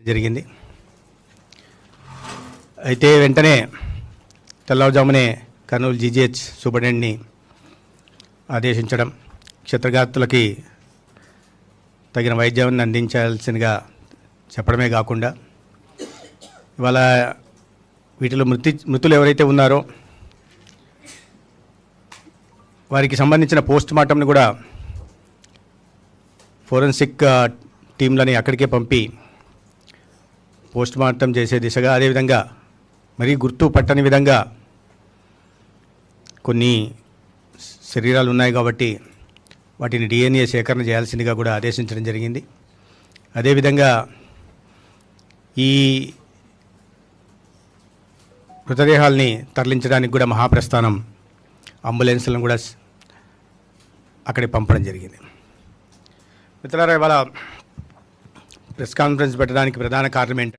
జరిగింది. అయితే వెంటనే తెల్లవారుజామునే కర్నూలు జీజీహెచ్ సూపరింటెండెంట్ని ఆదేశించడం క్షత్రఘాతులకి తగిన వైద్యాన్ని అందించాల్సిందిగా చెప్పడమే కాకుండా ఇవాళ వీటిలో మృతి మృతులు ఎవరైతే ఉన్నారో వారికి సంబంధించిన పోస్ట్ మార్టంని కూడా ఫోరెన్సిక్ టీంలని అక్కడికే పంపి పోస్ట్ మార్టం చేసే దిశగా అదేవిధంగా మరీ గుర్తు పట్టని విధంగా కొన్ని శరీరాలు ఉన్నాయి కాబట్టి వాటిని డిఎన్ఏ సేకరణ చేయాల్సిందిగా కూడా ఆదేశించడం జరిగింది. అదేవిధంగా ఈ మృతదేహాల్ని తరలించడానికి కూడా మహాప్రస్థానం అంబులెన్స్లను కూడా అక్కడికి పంపడం జరిగింది. మిత్రులారా ఇవాళ ప్రెస్ కాన్ఫరెన్స్ పెట్టడానికి ప్రధాన కారణం ఏంటంటే